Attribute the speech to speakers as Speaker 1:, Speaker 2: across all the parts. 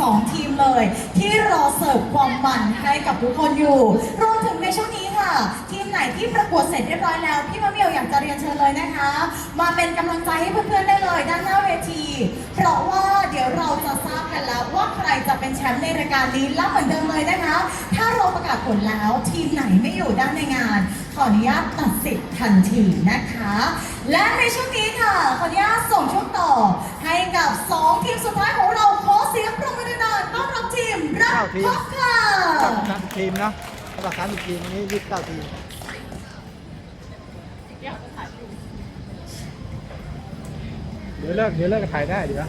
Speaker 1: 2 ทีมเลย ที่รอเสิร์ฟความมันให้กับทุกคนอยู่รวมถึง ช่วงนี้ค่ะ ทีมไหนที่ประกวดเสร็จเรียบร้อยแล้ว พี่มะเมียวอยากจะเรียนเชิญเลยนะคะ มาเป็นกำลังใจให้เพื่อนๆได้เลยด้านหน้าเวที เพราะว่าเดี๋ยวเราจะทราบกันแล้วว่าใครจะเป็นแชมป์ในรายการนี้และเหมือนเดิมเลยนะคะ ถ้าเราประกาศผลแล้วทีมไหนไม่อยู่ด้านในงาน ขออนุญาตตัดสิทธิ์ทันทีนะคะ และในช่วงนี้ค่ะขออนุญาตส่งช่วงต่อ ให้กับ 2 ทีมสุดท้ายของเราขอเสียงปรบมือดังๆต้อนรับทีมรักพบค่ะ
Speaker 2: ทีมนะ สำหรับสามสิบทีมวันนี้ยี่สิบเก้าปีเดี๋ยวเลิกเดี๋ยวเลิกก็ถ่ายได้เดี๋ยว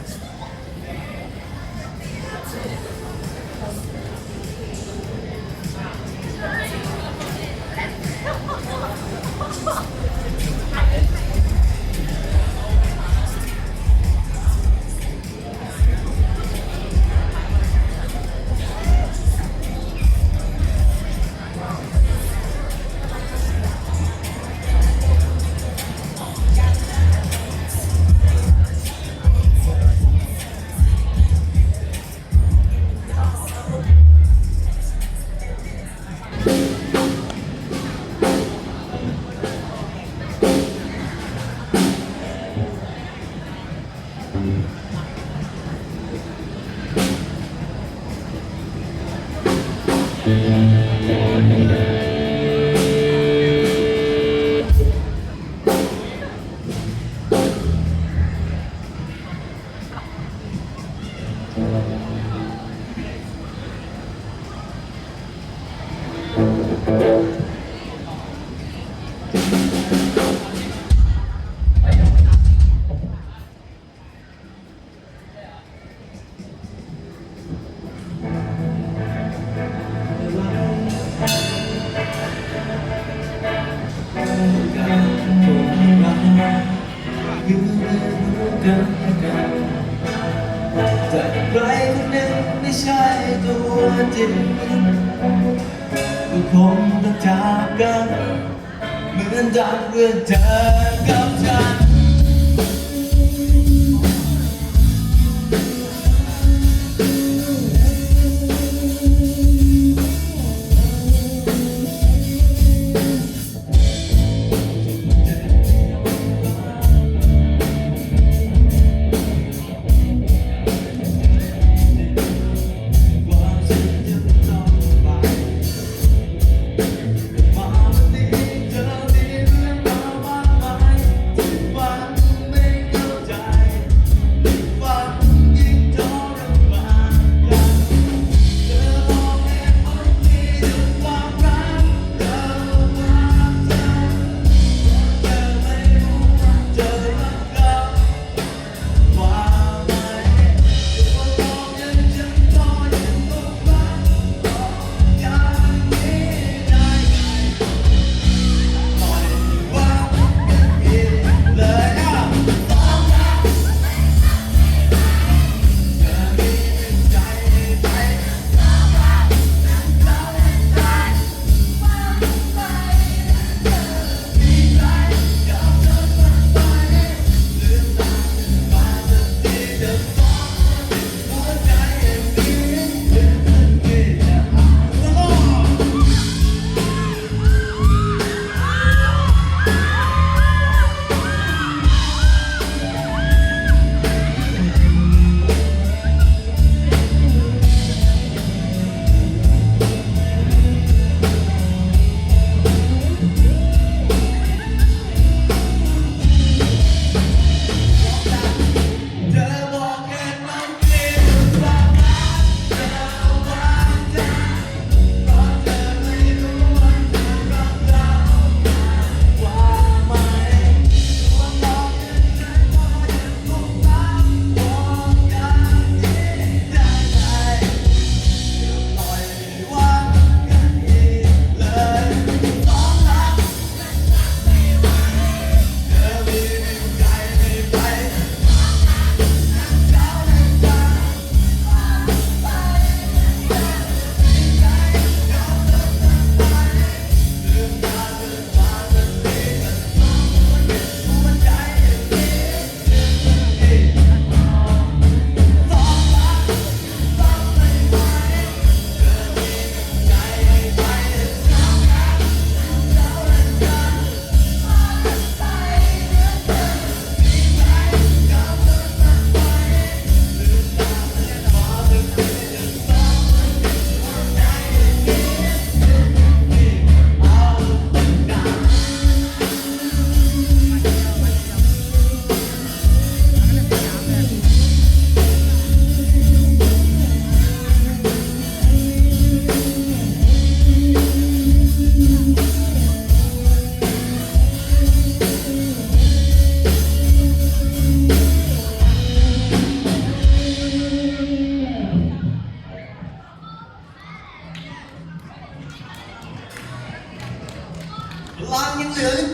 Speaker 2: ยืนรู้กัน
Speaker 3: แต่ใครคนหนึ่งไม่ใช่ตัวจริงก็คงต้องจากกัน เหมือนดังเรื่องเธอกับฉัน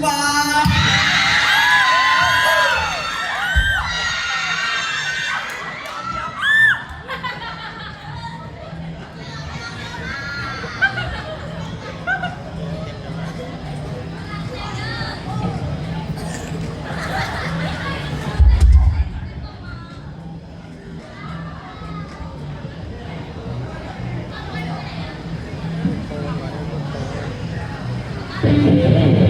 Speaker 3: và Thank you.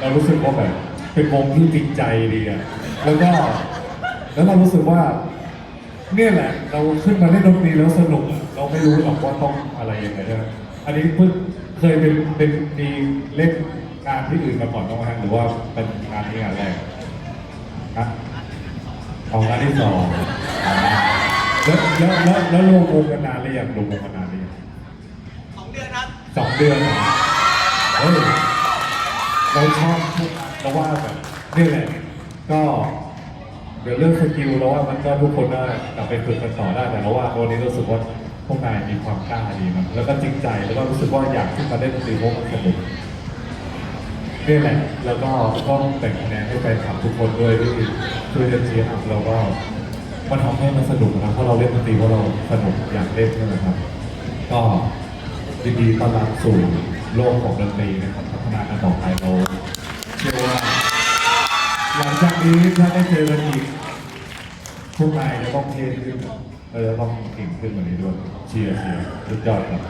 Speaker 3: เรา
Speaker 4: รู้สึกว่าแบบเป็นวงที่จริงใจดีอะแล้วก็ แล้วเรารู้สึกว่า เนี่ยแหละ เราขึ้นมาเล่นดนตรีแล้วสนุกอะเราไม่รู้หรอกว่าต้องอะไรยังไงนะอันนี้เพิ่งเคยเป็นเป็นมีเล่นงานที่อื่นมาก่อนบ้างไหมฮะหรือว่าเป็นงานนี้งานแรกนะเอางานที่สองแล้วแล้วแล้วแล้วรวมวงกันนานหรือยังรวมวงกันนานหรือยังสองเดือนครับสองเดือนเหรอเฮ้ย เราชอบเพราะว่าแบบนี่แหละก็เดี๋ยวเรื่องสกิลเราว่ามันก็ทุกคนได้กลับไปฝึกกันต่อได้แต่เราว่าวันนี้รู้สึกว่าพวกนายมีความกล้าดีนแล้วก็จริงใจแล้วก็รู้สึกว่าอยากขึ้นมาเล่นดนตรีเพราะมันสนุกนี่แหละแล้วก็ต้องแบ่งคะแนนให้แฟนคลับทุกคนด้วยที่ช่วยเชียร์อัพเราก็มันทำให้มันสนุกนะเพราะเราเล่นดนตรีเพราะเราสนุกอยากเล่นใช่ไหมครับ ก็ยินดีต้อนรับสู่โลกของดนตรีนะครับ พัฒนากันต่อไปเราเชื่อว่าหลังจากนี้ถ้าได้เจอกันอีกพวกนายจะต้องเทขึ้นเออต้องเก่งขึ้นกว่านี้ด้วยเชียร์เชียร์สุกยอดครับ